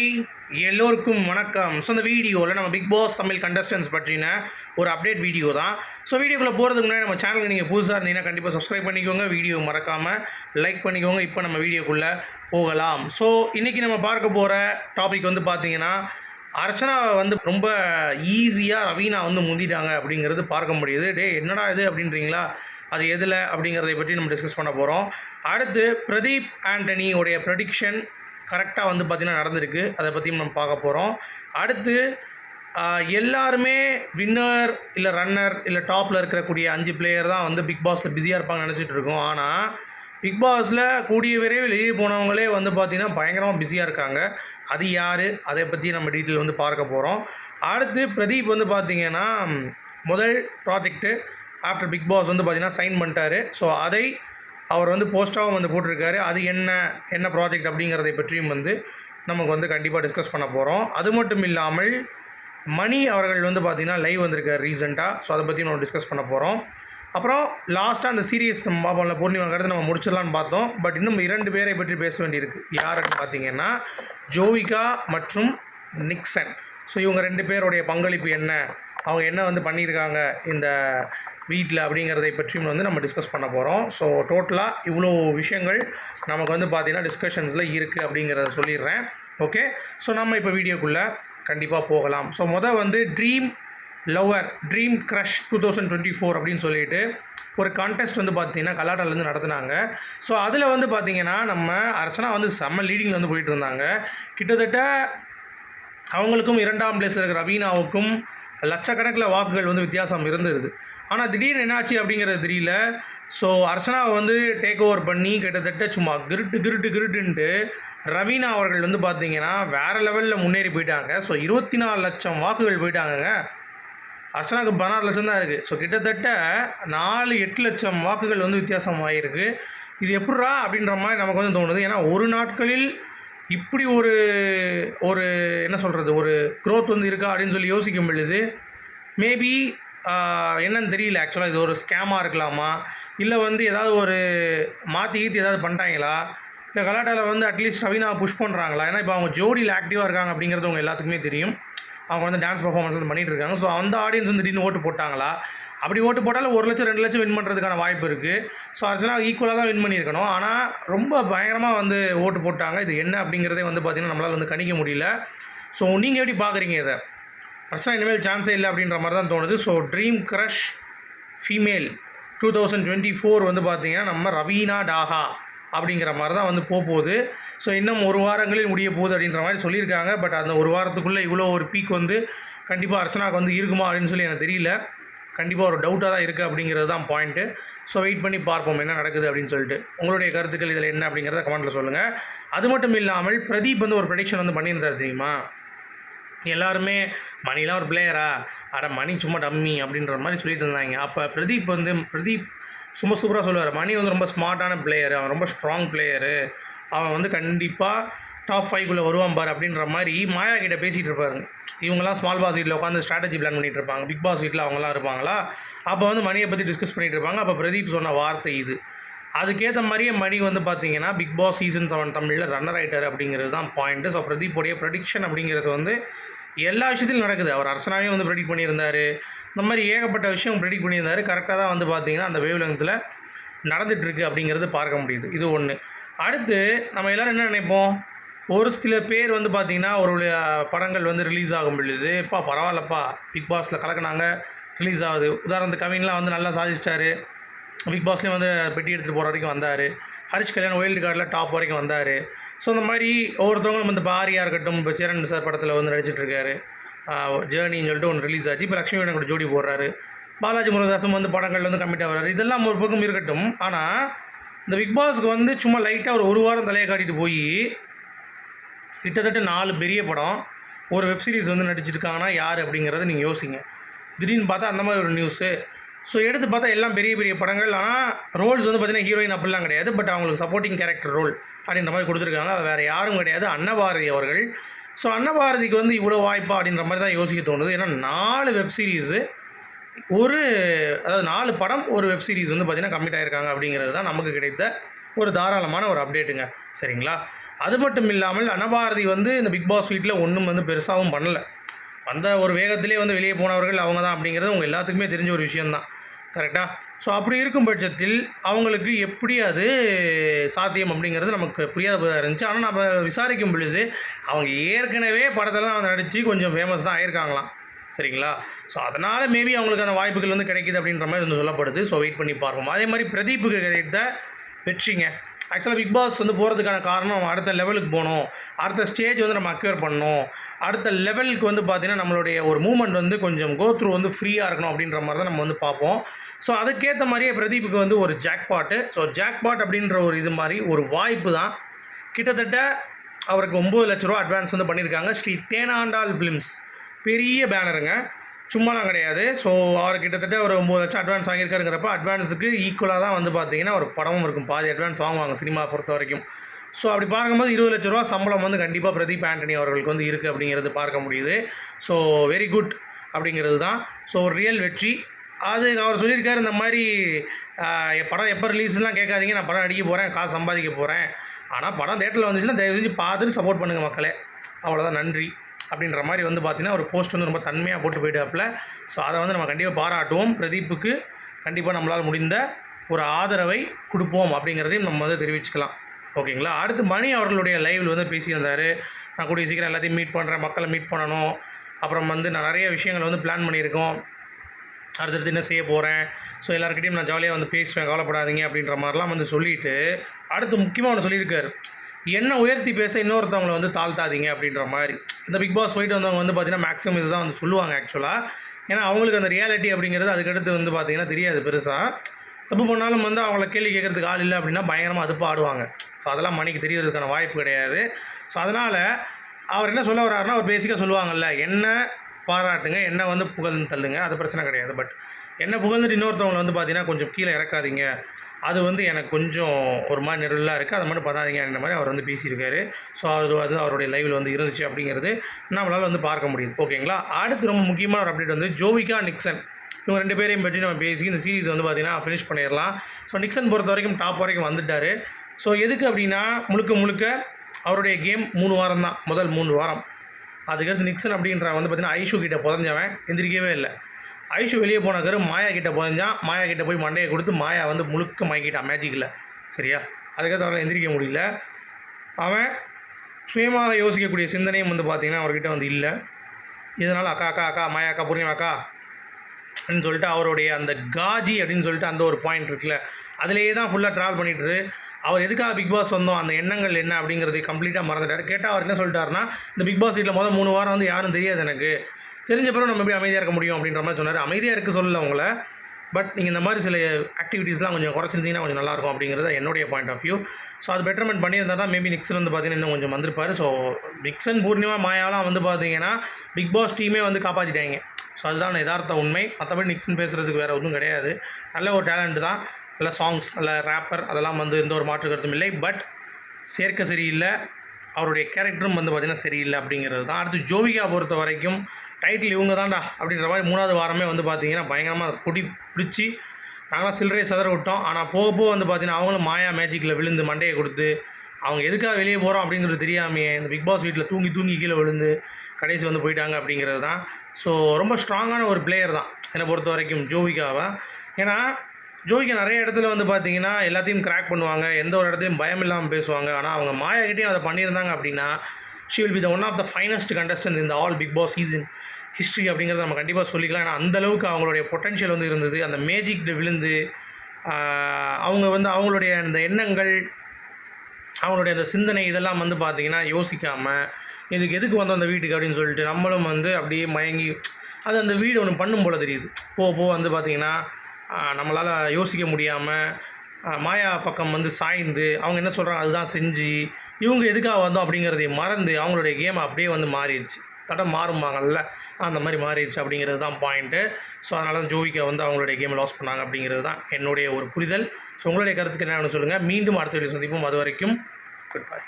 Hi எல்லோருக்கும் வணக்கம். So இந்த வீடியோவில் நம்ம பிக் பாஸ் தமிழ் கண்டஸ்டன்ஸ் பற்றின ஒரு அப்டேட் வீடியோ தான். ஸோ வீடியோக்குள்ளே போகிறதுக்கு முன்னாடி நம்ம சேனலுக்கு நீங்கள் புதுசாக இருந்தீங்கன்னா கண்டிப்பாக சப்ஸ்கிரைப் பண்ணிக்கோங்க. வீடியோ மறக்காமல் லைக் பண்ணிக்கோங்க. இப்போ நம்ம வீடியோக்குள்ளே போகலாம். ஸோ இன்றைக்கி நம்ம பார்க்க போகிற டாபிக் வந்து பார்த்தீங்கன்னா அர்ச்சனா வந்து ரொம்ப ஈஸியாக ரவீனா வந்து முந்திட்டாங்க அப்படிங்கிறது பார்க்க முடியுது. டே என்னடா இது அப்படின்றீங்களா? அது எதில் அப்படிங்கிறதை பற்றி நம்ம டிஸ்கஸ் பண்ண போகிறோம் அடுத்து பிரதீப் ஆண்டனியோடைய ப்ரொடிக்ஷன் கரெக்டாக வந்து பார்த்திங்கன்னா நடந்திருக்கு. அதை பற்றியும் நம்ம பார்க்க போகிறோம் அடுத்து எல்லாருமே வின்னர் இல்லை ரன்னர் இல்லை டாப்பில் இருக்கக்கூடிய அஞ்சு பிளேயர் தான் வந்து பிக் பாஸில் பிஸியாக இருப்பாங்க நினச்சிட்டு இருக்கோம். ஆனால் பிக் பாஸில் கூடிய விரைவில் வெளியே போனவங்களே வந்து பார்த்திங்கன்னா பயங்கரமாக பிஸியாக இருக்காங்க. அது யார்? அதை பற்றி நம்ம டீட்டெயில் வந்து பார்க்க போகிறோம் அடுத்து பிரதீப் வந்து பார்த்திங்கன்னா முதல் ப்ராஜெக்ட்டு ஆஃப்டர் பிக் பாஸ் வந்து பார்த்திங்கன்னா சைன் பண்ணிட்டாரு. ஸோ அதை அவர் வந்து போஸ்ட்டாகவும் வந்து போட்டிருக்காரு. அது என்ன என்ன ப்ராஜெக்ட் அப்படிங்கிறதை பற்றியும் வந்து நமக்கு வந்து கண்டிப்பாக டிஸ்கஸ் பண்ண போகிறோம் அது மட்டும் இல்லாமல் மணி அவர்கள் வந்து பார்த்திங்கன்னா லைவ் வந்திருக்காரு ரீசெண்டாக ஸோ அதை பற்றி நம்ம டிஸ்கஸ் பண்ண போகிறோம் அப்புறம் லாஸ்ட்டாக அந்த சீரியஸ் பார்ப்போம்ல பூர்ணிமாங்கிறது நம்ம முடிச்சிடலான்னு பார்த்தோம். பட் இன்னும் இரண்டு பேரை பற்றி பேச வேண்டியிருக்கு. யாருன்னு பார்த்தீங்கன்னா ஜோவிகா மற்றும் நிக்சன். ஸோ இவங்க ரெண்டு பேருடைய பங்களிப்பு என்ன? அவங்க என்ன வந்து பண்ணியிருக்காங்க? இந்த வீட்டில் அப்படிங்கிறதை பற்றியும் வந்து நம்ம டிஸ்கஸ் பண்ண போகிறோம் ஸோ டோட்டலாக இவ்வளோ விஷயங்கள் நமக்கு வந்து பார்த்திங்கன்னா டிஸ்கஷன்ஸில் இருக்குது அப்படிங்கிறத சொல்லிடுறேன். ஓகே ஸோ நம்ம இப்போ வீடியோக்குள்ளே கண்டிப்பாக போகலாம். ஸோ மொதல் வந்து dream lover dream crush two thousand twenty four அப்படின்னு சொல்லிட்டு ஒரு கான்டெஸ்ட் வந்து பார்த்திங்கன்னா கலாட்டாலேருந்து நடத்துனாங்க. ஸோ அதில் வந்து பார்த்தீங்கன்னா நம்ம அர்ச்சனா வந்து செம்ம லீடிங்கில் வந்து போயிட்டு இருந்தாங்க. கிட்டத்தட்ட அவங்களுக்கும் இரண்டாம் பிளேஸில் இருக்கிற ரவீனாவுக்கும் லட்சக்கணக்கில் வாக்குகள் வந்து வித்தியாசம் இருந்தது ஆனால் திடீர்னு என்னாச்சு அப்படிங்கிறது தெரியல. ஸோ அர்ச்சனாவை வந்து டேக் ஓவர் பண்ணி கிட்டத்தட்ட சும்மா கிருட்டு கிருட்டு கிருட்டுன்ட்டு ரவீனா அவர்கள் வந்து பார்த்தீங்கன்னா வேறு லெவலில் முன்னேறி போயிட்டாங்க. ஸோ இருபத்தி நாலு லட்சம் வாக்குகள் போயிட்டாங்கங்க. அர்ச்சனாவுக்கு பதினாறு லட்சம் தான் இருக்குது ஸோ கிட்டத்தட்ட நாலு எட்டு லட்சம் வாக்குகள் வந்து வித்தியாசம் ஆகியிருக்கு இது எப்பட்றா அப்படின்ற மாதிரி நமக்கு வந்து தோணுது. ஏன்னா ஒரு நாட்களில் இப்படி ஒரு ஒரு என்ன சொல்கிறது ஒரு க்ரோத் வந்து இருக்கா அப்படின்னு சொல்லி யோசிக்கும் பொழுது மேபி என்னன்னு தெரியல ஆக்சுவலாக இது ஒரு ஸ்கேமாக இருக்கலாமா? இல்லை வந்து ஏதாவது ஒரு மாற்றி ஈத்தி ஏதாவது பண்ணிட்டாங்களா? இல்லை கலாட்டாவில் வந்து அட்லீஸ்ட் ரவீனா புஷ் பண்ணுறாங்களா ஏன்னா இப்போ அவங்க ஜோடியில் ஆக்டிவாக இருக்காங்க அப்படிங்கிறது அவங்க எல்லாத்துக்குமே தெரியும். அவங்க வந்து டான்ஸ் பர்ஃபார்மன்ஸ் வந்து பண்ணிகிட்டு இருக்காங்க. ஸோ அந்த ஆடியன்ஸ் வந்து திடீர்னு ஓட்டு போட்டாங்களா? அப்படி ஓட்டு போட்டாலும் ஒரு லட்சம் ரெண்டு லட்சம் வின் பண்ணுறதுக்கான வாய்ப்பு இருக்குது ஸோ அர்ச்சனா ஈக்குவலாக தான் வின் பண்ணியிருக்கணும். ஆனால் ரொம்ப பயங்கரமாக வந்து ஓட்டு போட்டாங்க. இது என்ன அப்படிங்கிறதே வந்து பார்த்திங்கன்னா நம்மளால் வந்து கணிக்க முடியல. ஸோ நீங்கள் எப்படி பார்க்குறீங்க இதை? அர்ச்சனா இனிமேல் சான்ஸே இல்லை அப்படின்ற மாதிரி தான் தோணுது. So dream crush female two thousand twenty four வந்து பார்த்திங்கன்னா நம்ம ரவீனா டாகா அப்படிங்கிற மாதிரி தான் வந்து போக போகுது ஸோ இன்னும் ஒரு வாரங்களில் முடிய போகுது அப்படின்ற மாதிரி சொல்லியிருக்காங்க. பட் அந்த ஒரு வாரத்துக்குள்ளே இவ்வளோ ஒரு பீக் வந்து கண்டிப்பாக அர்ச்சனாவுக்கு வந்து இருக்குமா அப்படின்னு சொல்லி எனக்கு தெரியல. கண்டிப்பாக ஒரு டவுட்டாக தான் இருக்குது அப்படிங்கிறது தான் பாயிண்ட்டு ஸோ வெயிட் பண்ணி பார்ப்போம் என்ன நடக்குது அப்படின்னு சொல்லிட்டு. உங்களுடைய கருத்துக்கள் இதில் என்ன அப்படிங்கிறத கமெண்ட்டில் சொல்லுங்கள் அது மட்டும் இல்லாமல் பிரதீப் வந்து ஒரு ப்ரடிக்ஷன் வந்து பண்ணியிருந்தார் தெரியுமா? எல்லாருமே மணிலாம் ஒரு பிளேயரா அட மணி சும்மா டம்மி அப்படின்ற மாதிரி சொல்லிட்டு இருந்தாங்க. அப்போ பிரதீப் வந்து பிரதீப் சும்மா சூப்பராக சொல்லுவார். மணி வந்து ரொம்ப ஸ்மார்ட்டான பிளேயர் அவன் ரொம்ப ஸ்ட்ராங் பிளேயரு அவன் வந்து கண்டிப்பாக டாப் ஃபைவ்குள்ளே வருவான் பார் அப்படின்ற மாதிரி மாயா கிட்ட பேசிகிட்டு இருப்பாருங்க இவங்கெல்லாம் ஸ்மால் பாஸ் வீட்டில் உட்காந்து ஸ்ட்ராட்டஜி பிளான் பண்ணிகிட்டு இருப்பாங்க. பிக் பாஸ் வீட்டில் அவங்கலாம் இருப்பாங்களா? அப்போ வந்து மணியை பற்றி டிஸ்கஸ் பண்ணிகிட்டு இருப்பாங்க. அப்போ பிரதீப் சொன்ன வார்த்தை இது. அதுக்கேற்ற மாதிரியே மணி வந்து பார்த்தீங்கன்னா பிக் பாஸ் சீசன் செவன் தமிழில் ரன்னர் ஆகிட்டார் அப்படிங்கிறது தான் பாயிண்ட்டு ஸோ பிரதீப்போடைய ப்ரடிக்ஷன் அப்படிங்கிறது வந்து எல்லா விஷயத்திலும் நடக்குது. அவர் அர்ச்சனாவே வந்து ப்ரெடிக்ட் பண்ணியிருந்தார். இந்த மாதிரி ஏகப்பட்ட விஷயம் ப்ரெடிக்ட் பண்ணியிருந்தார். கரெக்டாக தான் வந்து பார்த்தீங்கன்னா அந்த வேவ் லெங்த்தில் நடந்துகிட்ருக்கு அப்படிங்கிறது பார்க்க முடியுது. இது ஒன்று அடுத்து நம்ம எல்லோரும் என்ன நினைப்போம்? ஒரு சில பேர் வந்து பார்த்திங்கன்னா ஒரு படங்கள் வந்து ரிலீஸ் ஆகும் பொழுது அப்பா பரவாயில்லப்பா பிக் பாஸில் கலக்குனாங்க ரிலீஸ் ஆகுது. உதாரணத்துக்கு கவின்லாம் வந்து நல்லா சாதிச்சிட்டாரு. பிக் பாஸ்லேயும் வந்து பெட்டி எடுத்துகிட்டு போகிற வரைக்கும் வந்தார். ஹரிஷ் கல்யாண் ஒயில்டு கார்டில் டாப் வரைக்கும் வந்தார். ஸோ இந்த மாதிரி ஒவ்வொருத்தவங்களும் வந்து பாரியாக இருக்கட்டும் இப்போ சேரன் சார் படத்தில் வந்து நடிச்சிட்ருக்காரு ஜேர்னின்னு சொல்லிட்டு ஒன்று ரிலீஸ் ஆச்சு. இப்போ லக்ஷ்மி வேணன் கூட ஜோடி போடுறாரு. பாலாஜி முருகதாசும் வந்து படங்கள் வந்து கம்மிட்டாக வர்றாரு. இதெல்லாம் ஒரு பக்கம் இருக்கட்டும். ஆனால் இந்த பிக் பாஸ்க்கு வந்து சும்மா லைட்டாக ஒரு ஒரு வாரம் தலையை காட்டிட்டு போய் கிட்டத்தட்ட நாலு பெரிய படம். ஒரு வெப் சீரிஸ் வந்து நடிச்சிருக்காங்கன்னா யார் அப்படிங்கிறத நீங்கள் யோசிங்க. திடீர்னு பார்த்தா அந்த மாதிரி ஒரு நியூஸு ஸோ எடுத்து பார்த்தா எல்லாம் பெரிய பெரிய படங்கள். ஆனால் ரோல்ஸ் வந்து பார்த்தீங்கன்னா ஹீரோயின் அப்படிலாம் கிடையாது. பட் அவங்களுக்கு சப்போர்ட்டிங் கேரக்டர் ரோல் அப்படின்ற மாதிரி கொடுத்துருக்காங்க. வேறு யாரும் கிடையாது. அன்னபாரதி அவர்கள். ஸோ அன்னபாரதிக்கு வந்து இவ்வளோ வாய்ப்பா அப்படின்ற மாதிரி தான் யோசிக்க தோணுது. ஏன்னா நாலு வெப் சீரிஸு ஒரு அதாவது நாலு படம் ஒரு வெப் சீரிஸ் வந்து பார்த்திங்கன்னா கம்மிட் ஆகிருக்காங்க அப்படிங்கிறது தான் நமக்கு கிடைத்த ஒரு தாராளமான ஒரு அப்டேட்டுங்க சரிங்களா? அது மட்டும் இல்லாமல் அனபாரதி வந்து இந்த பிக் பாஸ் வீட்டில் ஒன்றும் வந்து பெருசாகவும் பண்ணலை. வந்த ஒரு வேகத்திலே வந்து வெளியே போனவர்கள் அவங்க தான் அப்படிங்கிறது உங்கள் எல்லாத்துக்குமே தெரிஞ்ச ஒரு விஷயந்தான் கரெக்டாக ஸோ அப்படி இருக்கும் பட்சத்தில் அவங்களுக்கு எப்படி அது சாத்தியம் அப்படிங்கிறது நமக்கு புரியாத இருந்துச்சு. ஆனால் நம்ம விசாரிக்கும் பொழுது அவங்க ஏற்கனவே படத்தெல்லாம் நடித்து கொஞ்சம் ஃபேமஸ் தான் ஆயிருக்காங்களாம். சரிங்களா? ஸோ அதனால் மேபி அவங்களுக்கு அந்த வாய்ப்புகள் வந்து கிடைக்குது அப்படின்ற மாதிரி வந்து சொல்லப்படுது. ஸோ வெயிட் பண்ணி பார்ப்போம். அதே மாதிரி பிரதீப்புக்கு கிடைத்த வெற்றிங்க. ஆக்சுவலாக பிக் பாஸ் வந்து போகிறதுக்கான காரணம் அடுத்த லெவலுக்கு போகணும். அடுத்த ஸ்டேஜ் வந்து நம்ம அக்யூர் பண்ணணும். அடுத்த லெவலுக்கு வந்து பார்த்திங்கன்னா நம்மளுடைய ஒரு மூமெண்ட் வந்து கொஞ்சம் கோத்ரூ வந்து ஃப்ரீயாக இருக்கணும் அப்படின்ற மாதிரி தான் நம்ம வந்து பார்ப்போம். ஸோ அதுக்கேற்ற மாதிரியே பிரதீப்புக்கு வந்து ஒரு ஜாக்பாட்டு ஸோ ஜாக்பாட் அப்படின்ற ஒரு இது மாதிரி ஒரு வாய்ப்பு தான். கிட்டத்தட்ட அவருக்கு ஒம்பது லட்ச ரூபா அட்வான்ஸ் வந்து பண்ணியிருக்காங்க. ஸ்ரீ தேனாண்டாள் ஃபிலிம்ஸ் பெரிய பேனருங்க சும்மாலாம் கிடையாது. ஸோ அவர் கிட்டத்தட்ட ஒரு ஒம்பது லட்சம் அட்வான்ஸ் வாங்கியிருக்காருங்கிறப்ப அட்வான்ஸுக்கு ஈக்குவலாக தான் வந்து பார்த்தீங்கன்னா ஒரு படமும் இருக்கும். பாதி அட்வான்ஸ் வாங்குவாங்க சினிமா பொறுத்த வரைக்கும். ஸோ அப்படி பார்க்கும்போது இருபது லட்ச ரூபா சம்பளம் வந்து கண்டிப்பாக பிரதீப் ஆண்டனி அவர்களுக்கு வந்து இருக்குது அப்படிங்கிறது பார்க்க முடியுது. ஸோ வெரி குட் அப்படிங்கிறது தான். ஸோ ஒரு ரியல் வெற்றி. அது அவர் சொல்லியிருக்காரு இந்த மாதிரி படம் எப்போ ரிலீஸ்லாம் கேட்காதீங்க. நான் படம் அடிக்க போகிறேன் காசு சம்பாதிக்க போகிறேன் ஆனால் படம் தேட்டரில் வந்துச்சுன்னா தயவு செஞ்சு பார்த்துட்டு சப்போர்ட் பண்ணுங்கள் மக்களே. அவ்வளோதான் நன்றி. அப்படின்ற மாதிரி வந்து பார்த்திங்கன்னா ஒரு போஸ்ட் வந்து ரொம்ப தன்மையாக போட்டு போயிட்டாப்புல. ஸோ அதை வந்து நம்ம கண்டிப்பாக பாராட்டுவோம். பிரதீப்புக்கு கண்டிப்பாக நம்மளால் முடிந்த ஒரு ஆதரவை கொடுப்போம் அப்படிங்கிறதையும் நம்ம வந்து தெரிவிச்சுக்கலாம். ஓகேங்களா? அடுத்து மணி அவர்களுடைய லைவில் வந்து பேசியிருந்தார். நான் கூடிய சீக்கிரம் எல்லாத்தையும் மீட் பண்ணுறேன் மக்களை மீட் பண்ணணும். அப்புறம் வந்து நான் நிறைய விஷயங்கள் வந்து பிளான் பண்ணியிருக்கோம். அடுத்தடுத்து என்ன செய்ய போகிறேன் ஸோ எல்லாருக்கிட்டையும் நான் ஜாலியாக வந்து பேசுவேன் கவலைப்படாதீங்க அப்படின்ற மாதிரிலாம் வந்து சொல்லிவிட்டு அடுத்து முக்கியமாக ஒன்று சொல்லியிருக்காரு. என்ன உயர்த்தி பேச இன்னொருத்தவங்களை வந்து தாழ்த்தாதீங்க அப்படின்ற மாதிரி. இந்த பிக் பாஸ் போயிட்டு வந்தவங்க வந்து பார்த்தீங்கன்னா மேக்ஸிமம் இதுதான் வந்து சொல்லுவாங்க ஆக்சுவலாக ஏன்னா அவங்களுக்கு அந்த ரியாலிட்டி அப்படிங்கிறது அதுக்கடுத்து வந்து பார்த்தீங்கன்னா தெரியாது பெருசாக தப்பு பண்ணாலும் வந்து அவங்கள கேள்வி கேட்கறதுக்கு ஆள் இல்லை அப்படின்னா பயங்கரமாக அதுப்பு ஆடுவாங்க. ஸோ அதெல்லாம் மணிக்கு தெரியறதுக்கான வாய்ப்பு கிடையாது. ஸோ அதனால் அவர் என்ன சொல்ல வர்றாருன்னா அவர் பேசிக்காக சொல்லுவாங்கல்ல என்ன பாராட்டுங்க என்ன வந்து புகழ்ந்து தள்ளுங்க? அது பிரச்சனை கிடையாது. பட் என்ன புகழ்ந்துட்டு இன்னொருத்தவங்களை வந்து பார்த்தீங்கன்னா கொஞ்சம் கீழே இறக்காதீங்க. அது வந்து எனக்கு கொஞ்சம் ஒரு மாதிரி நெருளாக இருக்குது அதை மட்டும் பண்ணாதீங்கன்ற மாதிரி அவர் வந்து பேசியிருக்காரு. ஸோ அது அது அவருடைய லைவில் வந்து இருந்துச்சு அப்படிங்கிறது நம்மளால் வந்து பார்க்க முடியுது. ஓகேங்களா அடுத்து ரொம்ப முக்கியமான ஒரு அப்டேட் வந்து ஜோவிகா நிக்சன். இவங்க ரெண்டு பேரையும் பற்றி நம்ம பேசி இந்த சீரிஸ் வந்து பார்த்திங்கன்னா ஃபினிஷ் பண்ணிடலாம். ஸோ நிக்சன் பொறுத்த வரைக்கும் டாப் வரைக்கும் வந்துட்டார். ஸோ எதுக்கு அப்படின்னா முழுக்க முழுக்க அவருடைய கேம் மூணு வாரம் தான் முதல் மூணு வாரம். அதுக்கடுத்து நிக்சன் அப்படின்ற வந்து பார்த்தீங்கன்னா ஐஷு கிட்ட புதஞ்சவன். எந்திரிக்கவே இல்லை. ஐஷு வெளியே போன கரு மாயா கிட்டே புதஞ்சான். மாயா கிட்டே போய் மண்டையை கொடுத்து மாயா வந்து முழுக்க மயக்கிட்டான் மேஜிக்கில் சரியா? அதுக்கடுத்து அவரால் எந்திரிக்க முடியல. அவன் சுயமாக யோசிக்கக்கூடிய சிந்தனையும் வந்து பார்த்திங்கன்னா அவர்கிட்ட வந்து இல்லை. இதனால் அக்கா அக்கா அக்கா மாயா அக்கா புரியுமா அக்கா அப்படின்னு சொல்லிட்டு அவருடைய அந்த காஜி அப்படின்னு சொல்லிட்டு அந்த ஒரு பாயிண்ட் இருக்குல்ல அதிலேயே தான் ஃபுல்லாக ட்ராவல் பண்ணிட்டு அவர் எதுக்காக பிக் பாஸ் வந்தோம் அந்த எண்ணங்கள் என்ன அப்படிங்கிறது கம்ப்ளீட்டாக மறந்துட்டார். கேட்டால் அவர் என்ன சொல்லிட்டாருன்னா இந்த பிக் பாஸ் வீட்டில் மொதல் மூணு வாரம் வந்து யாரும் தெரியாது எனக்கு. தெரிஞ்ச பிறகு நம்ம எப்படி அமைதியாக இருக்க முடியும் அப்படின்ற மாதிரி சொன்னார். அமைதியாக இருக்க சொல்லல உங்களை. பட் நீங்கள் இந்த மாதிரி சில ஆக்டிவிட்டீஸ்லாம் கொஞ்சம் குறைச்சிருந்தீங்கன்னா கொஞ்சம் நல்லாயிருக்கும் அப்படிங்கிறது என்னுடைய பாயிண்ட் ஆஃப் வியூ ஸோ அது பெட்டர்மெண்ட் பண்ணியிருந்தால் தான் மேபி நிக்சன் வந்து பார்த்தீங்கன்னா இன்னும் கொஞ்சம் வந்திருப்பார். ஸோ நிக்சன் பூர்ணிமா மாயாலாம் வந்து பார்த்தீங்கன்னா பிக் பாஸ் டீமே வந்து காப்பாற்றிட்டாங்க ஸோ அதுதான் யதார்த்த உண்மை. மற்றபடி நிக்சன் பேசுகிறதுக்கு வேறு ஒன்றும் கிடையாது. நல்ல ஒரு டேலண்ட் தான். நல்ல சாங்ஸ் நல்ல ரேப்பர் அதெல்லாம் வந்து எந்த ஒரு மாற்று கருத்தும் இல்லை. பட் சேர்க்க சரியில்லை. அவருடைய கேரக்டரும் வந்து பார்த்திங்கன்னா சரியில்லை அப்படிங்கிறது தான். அடுத்து ஜோவிகா பொறுத்த வரைக்கும் டைட்டில் இவங்க தான்டா அப்படின்ற மாதிரி மூணாவது வாரமே வந்து பார்த்திங்கன்னா பயங்கரமாக பிடி பிடிச்சி நாங்களாம் சில்லறையை சதற விட்டோம். ஆனால் போக போக வந்து பார்த்தீங்கன்னா அவங்களும் மாயா மேஜிக்கில் விழுந்து மண்டையை கொடுத்து அவங்க எதுக்காக வெளியே போகிறோம் அப்படிங்கிறது தெரியாமையே இந்த பிக் பாஸ் வீட்டில் தூங்கி தூங்கி கீழே விழுந்து கடைசி வந்து போயிட்டாங்க அப்படிங்கிறது தான். ஸோ ரொம்ப ஸ்ட்ராங்கான ஒரு பிளேயர் தான் என்னை பொறுத்த வரைக்கும் ஜோவிகாவை. ஏன்னா ஜோவிகா நிறைய இடத்துல வந்து பார்த்தீங்கன்னா எல்லாத்தையும் கிராக் பண்ணுவாங்க. எந்த ஒரு இடத்துலையும் பயம் இல்லாமல் பேசுவாங்க. ஆனால் அவங்க மாயாகிட்டையும் அதை பண்ணியிருந்தாங்க அப்படின்னா she will be the one of the finest contestant இந்த all Bigg Boss season history அப்படிங்கிறத நம்ம கண்டிப்பாக சொல்லிக்கலாம். ஏன்னா அந்தளவுக்கு அவங்களுடைய பொட்டன்ஷியல் வந்து இருந்தது. அந்த மேஜிக்கிட்ட விழுந்து அவங்க வந்து அவங்களுடைய அந்த எண்ணங்கள் அவங்களுடைய அந்த சிந்தனை இதெல்லாம் வந்து பார்த்திங்கன்னா யோசிக்காமல் இதுக்கு எதுக்கு வந்தோம் அந்த வீட்டுக்கு அப்படின்னு சொல்லிட்டு நம்மளும் வந்து அப்படியே மயங்கி அது அந்த வீடு ஒன்று பண்ணும் போல் தெரியுது. போக போக வந்து பார்த்திங்கன்னா நம்மளால் யோசிக்க முடியாமல் மாயா பக்கம் வந்து சாய்ந்து அவங்க என்ன சொல்கிறாங்க அதுதான் செஞ்சு இவங்க எதுக்காக வந்தோம் அப்படிங்கிறதை மறந்து அவங்களுடைய கேம் அப்படியே வந்து மாறிடுச்சு. தடம் மாறுமாங்கல்ல அந்த மாதிரி மாறிடுச்சு அப்படிங்கிறது தான் பாயிண்ட்டு ஸோ அதனால தான் ஜோவிகா வந்து அவங்களுடைய கேம் லாஸ் பண்ணாங்க அப்படிங்கிறது தான் என்னுடைய ஒரு புரிதல். ஸோ உங்களுடைய கருத்துக்கு என்ன சொல்லுங்கள் மீண்டும் அடுத்த வீடியோ சந்திப்போம். அது வரைக்கும் குட் பை